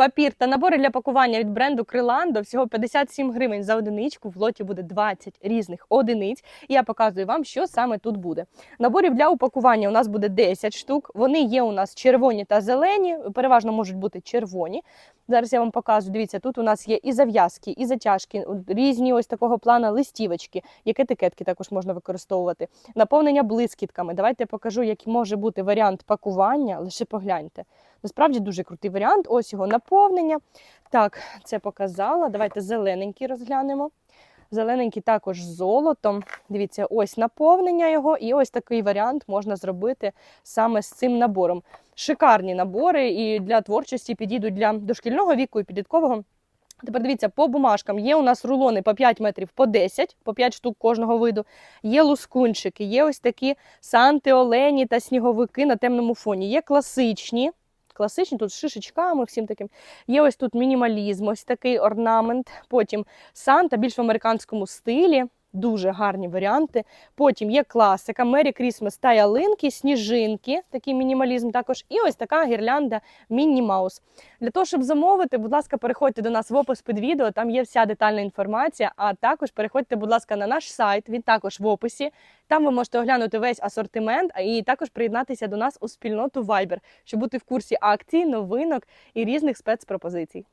Папір та набори для пакування від бренду Криландо всього 57 гривень за одиничку. В лоті буде 20 різних одиниць. І я показую вам, що саме тут буде. Наборів для упакування у нас буде 10 штук. Вони є у нас червоні та зелені, переважно можуть бути червоні. Зараз я вам показую. Дивіться, тут у нас є і зав'язки, і затяжки, різні ось такого плана листівочки, як етикетки також можна використовувати. Наповнення блискітками. Давайте я покажу, який може бути варіант пакування. Лише погляньте. Насправді дуже крутий варіант. Ось його наповнення. Так, це показала. Давайте зелененький розглянемо. Зелененький також з золотом. Дивіться, ось наповнення його, і ось такий варіант можна зробити саме з цим набором. Шикарні набори і для творчості підійдуть для дошкільного віку і підліткового. Тепер дивіться, по бумажкам є у нас рулони по 5 метрів по 10, по 5 штук кожного виду. Є лускунчики, є ось такі санти, олені та сніговики на темному фоні. Є класичні. Класичні тут з шишечками, всім таким. Є ось тут мінімалізм, ось такий орнамент. Потім Санта більш в американському стилі. Дуже гарні варіанти. Потім є класика, Мері Крісмас та ялинки, сніжинки, такий мінімалізм також. І ось така гірлянда Мінні Маус. Для того, щоб замовити, будь ласка, переходьте до нас в опис під відео, там є вся детальна інформація. А також переходьте, будь ласка, на наш сайт, він також в описі. Там ви можете оглянути весь асортимент і також приєднатися до нас у спільноту Viber, щоб бути в курсі акцій, новинок і різних спецпропозицій.